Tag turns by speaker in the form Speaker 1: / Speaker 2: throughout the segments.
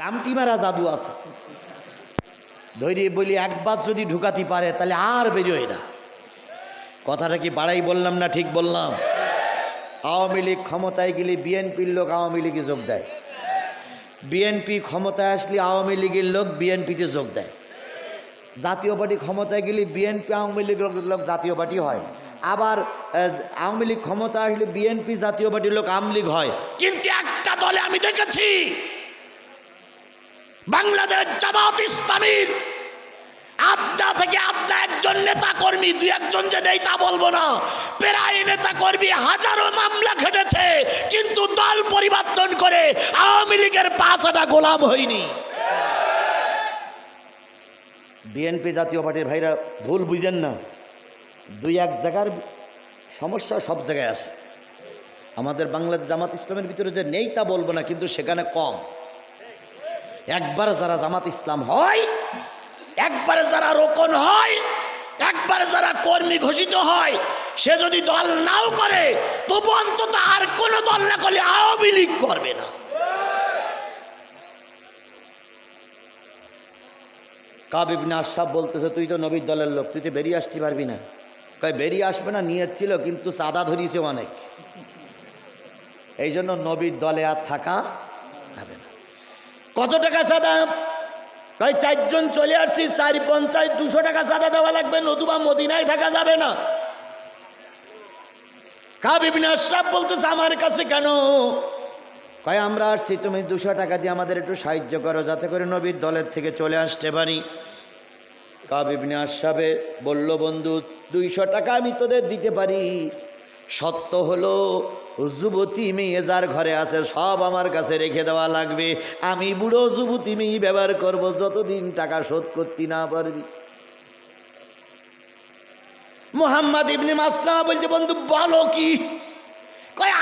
Speaker 1: কামটি মারা জাদু আছে। ধৈর্য বলি একবার যদি ঢুকাতে পারে, তাহলে আর বেরোয় না। কথাটা কি বাড়াই বললাম না ঠিক বললাম? আওয়ামী লীগ ক্ষমতায় গেলে বিএনপির লোক আওয়ামী লীগে যোগ দেয়। বিএনপি ক্ষমতায় আসলে আওয়ামী লীগের লোক বিএনপিতে যোগ দেয়। জাতীয় পার্টি ক্ষমতায় গেলে বিএনপি আওয়ামী লীগের লোক জাতীয় পার্টি হয়। আবার আওয়ামী লীগ ক্ষমতা আসলে বিএনপি জাতীয় পার্টির লোক আওয়ামী লীগ হয়। কিন্তু একটা দলে আমি দেখেছি বাংলাদেশ জামাত ইসলামীর আপনা থেকে আপনা একজন নেতা কর্মী দুই একজন যে নেই তা বলব না, প্রায় নেতা কর্মী হাজারো মামলা খেটেছে, কিন্তু দল পরিবর্তন করে আওয়ামী লীগের পাশাটা গোলাম হয়নি। বিএনপি জাতীয় পার্টির ভাইরা ভুল বুঝেন না। দুই এক জায়গার সমস্যা সব জায়গায় আছে। আমাদের বাংলাদেশ জামাত ইসলামের ভিতরে যে নেই তা বলব না, কিন্তু সেখানে কম। একবার যারা জামাত ইসলাম হয়, একবারে যারা রোকন হয়, একবারে যারা কর্মী ঘোষিত হয়, সে যদি দল নাও করে, তবু অন্তত আর কোন দল না করলে আওয়ামী লীগ করবে না। কাবিবিন আশরাফ বলতেছে, তুই তো নবীর দলের লোক, তুই তো বেরিয়ে আসতে পারবি না। কয়, বেরিয়ে আসবে না নিয়ে ছিল, কিন্তু চাঁদা ধরিয়েছে অনেক। এই জন্য নবীর দলে আর থাকা কত টাকা সাদা? তাই চারজন চলে আসছি, চার পঞ্চায়েত দুশো টাকা সাদা দেওয়া লাগবে, নতুবা মদিনায় থাকা যাবে না। কাবিবিন আশরাফ বলতেছে, আমার কাছে কেন? কয়, আমরা আসছি, তুমি দুশো টাকা দিয়ে আমাদের একটু সাহায্য করো, যাতে করে নবীর দলের থেকে চলে আসতে পারি। কাবিবিন আশরাফে বলল, বন্ধু, দুইশো টাকা আমি তোদের দিতে পারি। সত্য হলো, যুবতী মেয়ে যার ঘরে আছে, সব আমার কাছে রেখে দেওয়া লাগবে। আমি বুড়ো যুবতী মেয়ে ব্যবহার করব, যতদিন টাকা শোধ করতে না পারবি। মোহাম্মদ ইবনে মাসলা বলছে, বন্ধু, বলো কি?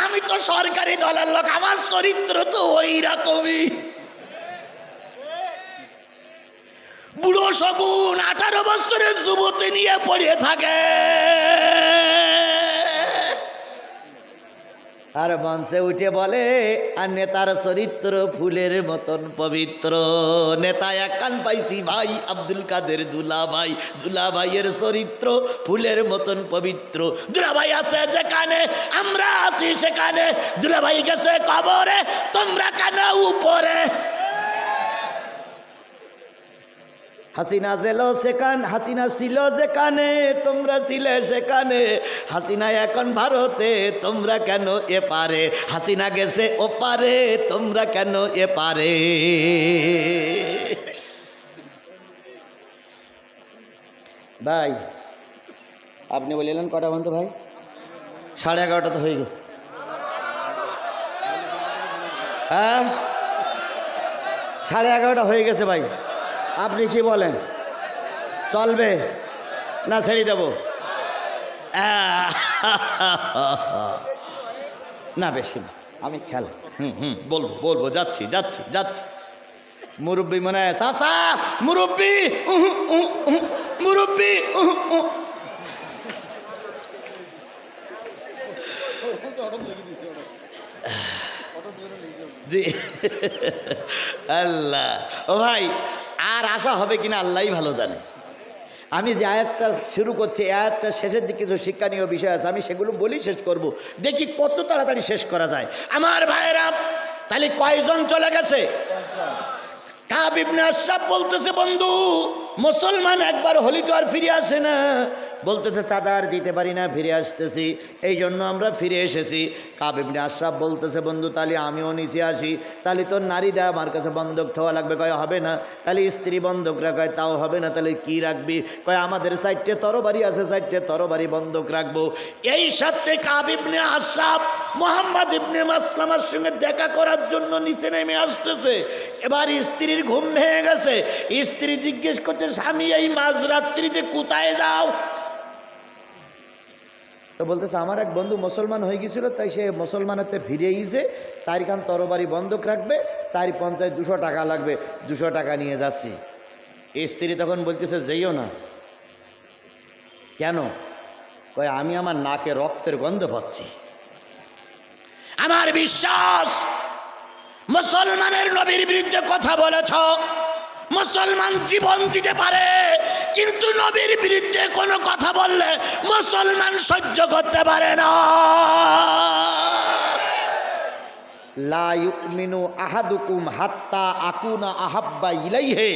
Speaker 1: আমি তো সরকারি দলের লোক, আমার চরিত্র তো ওই রকমই। বুড়ো সগুন আঠারো বছরের যুবতী নিয়ে পড়ে থাকে। আর মঞ্চে উঠে বলে, আর নেতার চরিত্র ফুলের মতন পবিত্র। নেতা একান পাইছি ভাই, আব্দুল কাদের দুলা ভাই দুলা ভাইয়ের চরিত্র ফুলের মতন পবিত্র। দুলা ভাই আছে যেখানে, আমরা আছি সেখানে। দুলা ভাই গেছে কবরে, তোমরা কেন উপরে? হাসিনা ছিল সেখান হাসিনা ছিল যেখানে তোমরা ছিলে সেখানে হাসিনা এখন ভারতে, তোমরা কেন এ পারে? হাসিনা গেছে ও পারে, তোমরা কেন এ পারে? ভাই, আপনি বলিলেন কটা বন্ধু ভাই? সাড়ে এগারোটা তো হয়ে গেছে। হ্যাঁ? সাড়ে এগারোটা হয়ে গেছে ভাই। আপনি কি বলেন? চলবে? না, ছেড়ে দেব! না, বেশি না। আমি খেল। হুম হুম, বলব বলব, যাচ্ছি যাচ্ছি যাচ্ছি। মুরব্বী মনে হয় চাষা মুরব্বী মুরব্বী। জি। আল্লাহ। ও ভাই আর আশা হবে কিনা আল্লাহই ভালো জানে। আমি যে আয়াতটা শুরু করছি আয়াতটা শেষের দিকে কিছু শিক্ষণীয় বিষয় আছে, আমি সেগুলো বলি শেষ করব। দেখি কত তাড়াতাড়ি শেষ করা যায়। আমার ভাইয়েরা, তাহলে কয়জন চলে গেছে? কাবিবনে আশরাফ বলতেছে, বন্ধু মুসলমান একবার হলি তো আর ফিরে আসে না। বলতেছে, চাঁদা আর দিতে পারি না, ফিরে আসতেছি। এই জন্য আমরা ফিরে এসেছি। কাব ইবনে আশরাফ বলতেছে, বন্ধু, তাহলে আমিও নিচে আসি। তাহলে তোর নারীরা আমার কাছে বন্ধক থাওয়া লাগবে। কয়, হবে না। তাহলে স্ত্রী বন্ধক রাখায় তাও হবে না, তাহলে কি রাখবি? কয়, আমাদের সাইডটে তরবারি আছে সাইডটে তরবারি বন্ধক রাখব। এই সাথে কাব ইবনে আশরাফ মোহাম্মদ ইবনে মাসলামার সঙ্গে দেখা করার জন্য নিচে নেমে আসতেছে। এবার স্ত্রীর ঘুম ভেঙে গেছে। স্ত্রী জিজ্ঞেস করছে, স্বামী, এই মাঝরাত্রিতে কোথায় যাও? তো বলতেছে, আমার এক বন্ধু মুসলমান হয়ে গেছিল, তাই সে মুসলমানেতে ফিরে গিয়েছে চারিখান তরবারি বন্ধক রাখবে, চারি পঞ্চায়েত দুশো টাকা লাগবে, দুশো টাকা নিয়ে যাচ্ছি। স্ত্রী তখন বলতেছে, যেইও না। কেন? কয়, আমি আমার নাকে রক্তের গন্ধ পাচ্ছি। আমার বিশ্বাস, মুসলমানের নবীর বিরুদ্ধে কথা বলেছ, মুসলমান জীবন দিতে পারে, কিন্তু নবীর বিরুদ্ধে কোনো কথা বললে মুসলমান সহ্য করতে পারে না। লা ইউমিনু আহাদুকুম হাত্তা আকুনা আহাব্বা ইলাইহে।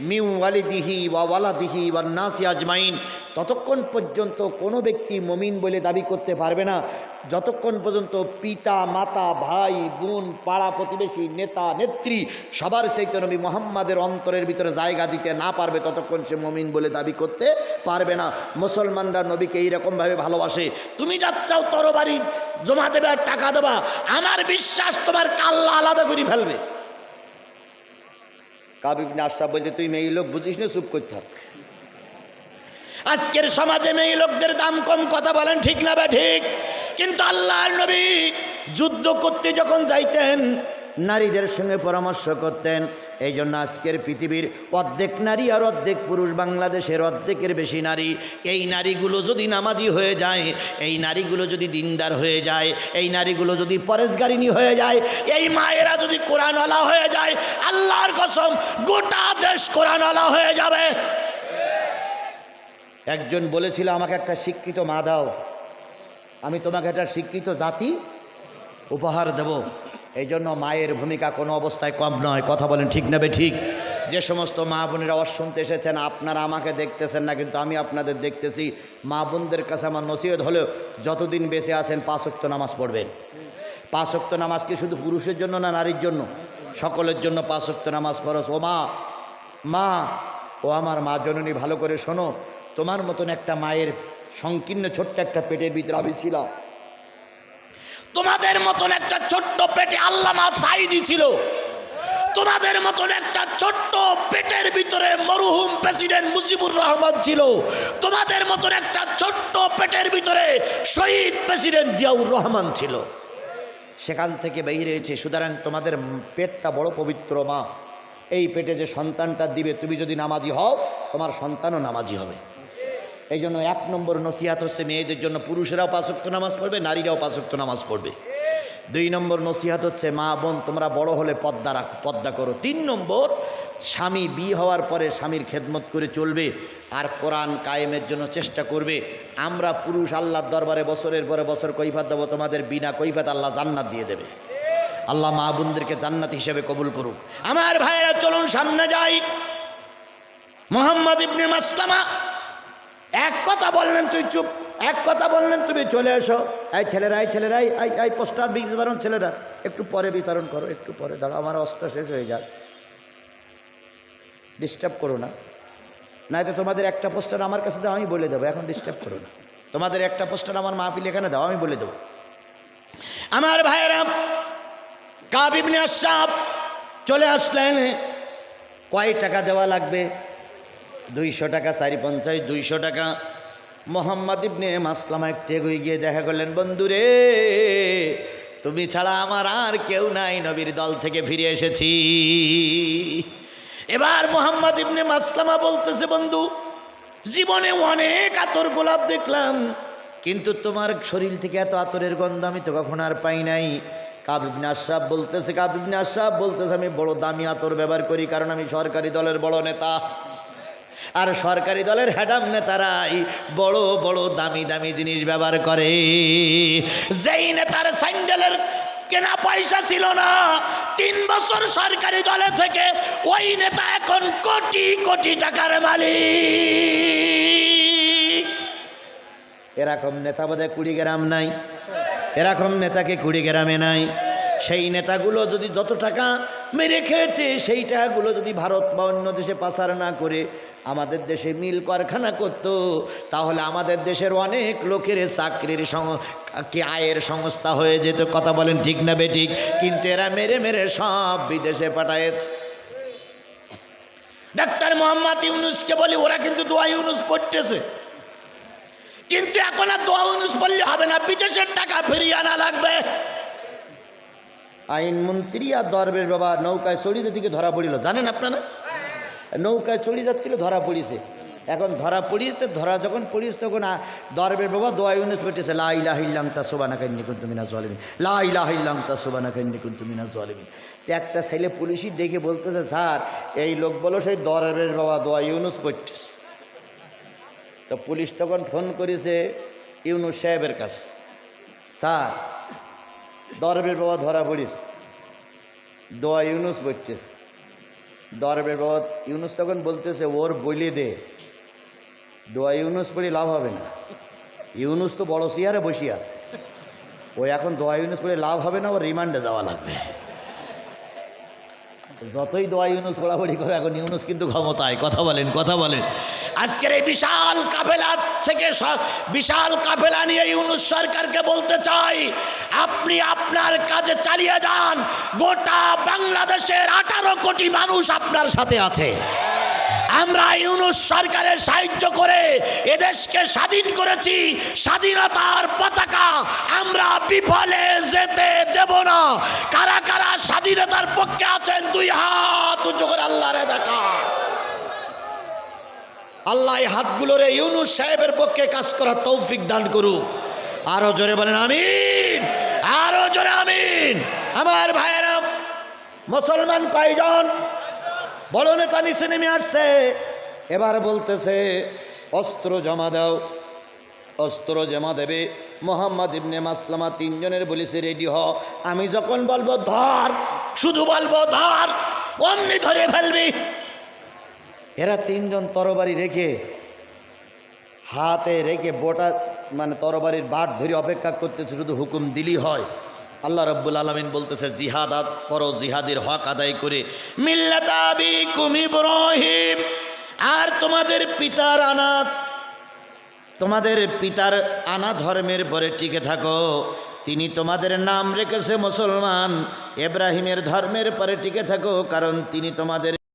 Speaker 1: মিউ ওয়ালিদিহি ওয়া ওয়ালাদিহি বা নাসি আজমাইন। ততক্ষণ পর্যন্ত কোনো ব্যক্তি মমিন বলে দাবি করতে পারবে না। যতক্ষণ পর্যন্ত পিতা, মাতা, ভাই, বোন, পাড়া প্রতিবেশী, নেতা, নেত্রী সবার সেই নবী মোহাম্মদের অন্তরের ভিতরে জায়গা দিতে না পারবে, ততক্ষণ সে মমিন বলে দাবি করতে পারবে না। মুসলমানরা নবীকে এইরকমভাবে ভালোবাসে। তুমি যাচ্ছাও তরবারি জমা দেবে আর টাকা দেবা। আমার বিশ্বাস তোমার কাল্লা আলাদা করে ফেলবে। কাবিবিন আশরাফ বলছে, তুই মেয়ে লোক বুঝিস না, চুপ করতে হবে। আজকের সমাজে মেয়ে লোকদের দাম কম, কথা বলেন ঠিক না বা ঠিক? কিন্তু আল্লাহর নবী যুদ্ধ করতে যখন যাইতেন, নারীদের সঙ্গে পরামর্শ করতেন এই জন্য আজকের পৃথিবীর অর্ধেক নারী আর অর্ধেক পুরুষ, বাংলাদেশের অর্ধেকের বেশি নারী, এই নারীগুলো যদি নামাজি হয়ে যায়, এই নারীগুলো যদি দিনদার হয়ে যায়, এই নারীগুলো যদি পরেশগারিনী হয়ে যায়, এই মায়েরা যদি কোরআনওয়ালা হয়ে যায়, আল্লাহর কসম গোটা দেশ কোরআনওয়ালা হয়ে যাবে। একজন বলেছিল, আমাকে একটা শিক্ষিত মা দাও, আমি তোমাকে একটা শিক্ষিত জাতি উপহার দেব। এই জন্য মায়ের ভূমিকা কোনো অবস্থায় কম নয়। কথা বলেন, ঠিক নেবে ঠিক? যে সমস্ত মা বোনেরা শুনতে এসেছেন, আপনারা আমাকে দেখতেছেন না, কিন্তু আমি আপনাদের দেখতেছি। মা বোনদের কাছে আমার নসিহত হলেও যতদিন বেঁচে আছেন পাঁচক্ত নামাজ পড়বেন। পাঁচক্ত নামাজ কি শুধু পুরুষের জন্য না, নারীর জন্য? সকলের জন্য পাঁচক্ত নামাজ ফরজ। ও মা মা, ও আমার মা জননী, ভালো করে শোনো। তোমার মতন একটা মায়ের সংকীর্ণ ছোট্ট একটা পেটের ভিতরে আমি ছিলাম। তোমাদের মতন একটা ছোট্ট পেটে আল্লামা সাইদি ছিল। তোমাদের মতন একটা ছোট্ট পেটের ভিতরে মরহুম প্রেসিডেন্ট মুজিবুর রহমান ছিল। তোমাদের মতন একটা ছোট্ট পেটের ভিতরে শহীদ প্রেসিডেন্ট জিয়াউর রহমান ছিল। সেখান থেকে বেরিয়েছে সুতরাং তোমাদের পেটটা বড় পবিত্র মা। এই পেটে যে সন্তানটা দিবে, তুমি যদি নামাজি হও, তোমার সন্তানও নামাজি হবে। এই জন্য এক নম্বর নসিহাত হচ্ছে মেয়েদের জন্য পুরুষেরাও পাঁচক্ত নামাজ পড়বে, নারীরাও পাঁচক্ত নামাজ পড়বে। দুই নম্বর নসিহাত হচ্ছে, মা বোন, তোমরা বড় হলে পদ্মা রাখ, পদ্মা করো। তিন নম্বর, স্বামী বিয়ে হওয়ার পরে স্বামীর খেদমত করে চলবে আর কোরআন কায়েমের জন্য চেষ্টা করবে। আমরা পুরুষ আল্লাহর দরবারে বছরের পরে বছর কৈফাত দেবো, তোমাদের বিনা কৈফাত আল্লাহ জান্নাত দিয়ে দেবে। আল্লাহ মা বোনদেরকে জান্নাত হিসেবে কবুল করুক। আমার ভাইয়েরা, চলুন সামনে যাই। মোহাম্মদ ইবনে মাসলামা এক কথা বললেন তুই চুপ, এক কথা বললেন তুমি চলে এসো। এই ছেলেরা এই ছেলেরা, এই, এই- পোস্টার বিতরণ ছেলেরা, একটু পরে বিতরণ করো, একটু পরে, দাঁড়াও, আমার অস্ত্র শেষ হয়ে যাক। ডিস্টার্ব করো না। নয়তো তোমাদের একটা পোস্টার আমার কাছে দাও, আমি বলে দেবো, এখন ডিস্টার্ব করো না। তোমাদের একটা পোস্টার আমার মাহফিল এখানে দাও, আমি বলে দেবো। আমার ভাইয়েরা কাবিবনে আসাব চলে আসলেন। কয় টাকা দেওয়া লাগবে? দুইশো টাকা, চারি পঞ্চাশ, দুইশো টাকা। মোহাম্মদ ইবনে মাসলামা একটু এগিয়ে গিয়ে দেখা করলেন, বন্ধুরে, তুমি ছাড়া আমার আর কেউ নাই, নবীর দল থেকে ফিরে এসেছি। এবার মোহাম্মদ ইবনে মাসলামা বলতেছে, বন্ধু, জীবনে অনেক আতর গোলাপ দেখলাম, কিন্তু তোমার শরীর থেকে এত আতরের গন্ধ আমি তো কখন আর পাই নাই। কাবিবনে আশরাফ বলতেছে কাবিবনে আশরাফ বলতেছে, আমি বড় দামি আতর ব্যবহার করি, কারণ আমি সরকারি দলের বড় নেতা। আর সরকারি দলের হ্যাডাম নেতারাই বড় বড় দামি দামি জিনিস ব্যবহার করে। যেই নেতার স্যান্ডেলের কেনা পয়সা ছিল না, তিন বছর সরকারি দলে থেকে ওই নেতা এখন কোটি কোটি টাকার মালিক। এরকম নেতা বোধহয় কুড়ি গ্রাম নাই। এরকম নেতাকে কুড়ি গ্রামে নাই। সেই নেতাগুলো যদি যত টাকা মেরে খেয়েছে, সেই টাকাগুলো যদি ভারত বা অন্য দেশে পাচার না করে আমাদের দেশে মিল কারখানা করতো, তাহলে আমাদের দেশের অনেক লোকের চাকরির কি আয়ের সংস্থা হয়ে যেত, কথা বলেন ঠিক না বেঠিক কিন্তু এরা মেরে মেরে সব বিদেশে পাঠায়েছে। ডাক্তার মোহাম্মদ ইউনুসকে বলি, ওরা কিন্তু দোয়া ইউনুস পড়তেছে। কিন্তু এখন আর দোয়া ইউনুস পড়লে হবে না, বিদেশের টাকা ফিরিয়ে আনা লাগবে। আইনমন্ত্রী আর দরবেশ বাবা নৌকায় চড়িতে দিকে ধরা পড়িল, জানেন আপনারা? নৌকায় চলে যাচ্ছিল, ধরা পড়িছে। এখন ধরা পড়িয়েছে ধরা যখন পড়িস তখন দরবেশ বাবা দোয়া ইউনুস পড়তেছে লাই লাহিল্লাম তা সোবানা লাই লাহিল্লাম তা সোবানা কান্নি কুন্তু মিনা জলিমি একটা ছেলে পুলিশই ডেকে বলতেছে, স্যার, এই লোক বলো সেই দরের বাবা দোয়া ইউনুস পড়তেছে। তো পুলিশ তখন ফোন করেছে ইউনুস সাহেবের কাছে, স্যার, দরবের বাবা ধরা পড়িস দোয়া ইউনুস পড়ছিস দরবের বাবা ইউনুস তখন বলতেছে, ওর বইলে দে। দোয়া ইউনুস পড়ে লাভ হবে না। ইউনুস তো বড় চেয়ারে বসে আছে। ও এখন দোয়া ইউনুস পড়ে লাভ হবে না, ওর রিমান্ডে যাওয়া লাগবে। যতই দোয়া ইউনুস পড়াপড়ি করে, এখন ইউনুস কিন্তু ক্ষমতায়। কথা বলেন কথা বলেন। আজকের এই বিশাল কাফেলা থেকে বিশাল কাফেলা নিয়ে ইউনুস সরকারকে বলতে চাই, আপনি আপনার কাজে চালিয়ে যান। গোটা বাংলাদেশের আঠারো কোটি মানুষ আপনার সাথে আছে। আমরা ইউনুস সরকারের সাহায্য করে এদেশকে স্বাধীন করেছি, স্বাধীনতার পতাকা আমরা বিফলে যেতে দেব না। কারা কারা স্বাধীনতার পক্ষে আছেন, দুই হাত উঁচু করে আল্লাহরে দেখা। আল্লাহ এই হাতগুলোরে ইউনুস সাহেবের পক্ষে কাজ করার তৌফিক দান করুক। আরও জোরে বলেন, আমিন। আরও জোরে, আমিন। আমার ভাইয়েরা, মুসলমান কয়জন বড় নেতা নিচে নেমে আসছে। এবার বলতেছে, অস্ত্র জমা দাও। অস্ত্র জমা দেবে। মোহাম্মদ ইবনে মাসলামা তিনজনের বলেছে, রেডি হ। আমি যখন বলব, ধর। শুধু বলব, ধর। অমনি ধরে ফেলবি। এরা তিনজন তরবারি রেখে, হাতে রেখে বোটা মানে তরবারির বাট ধরে অপেক্ষা করতেছে, শুধু হুকুম দিলি হয়। আল্লাহ রব্বুল আলমিন বলতেছে, জিহাদ করো, জিহাদের হক আদায় করে। মিল্লাতাবি আর তোমাদের পিতার আনাত তোমাদের পিতার আনা ধর্মের পরে টিকে থাকো। তিনি তোমাদের নাম রেখেছে মুসলমান। এব্রাহিমের ধর্মের পরে টিকে থাকো, কারণ তিনি তোমাদের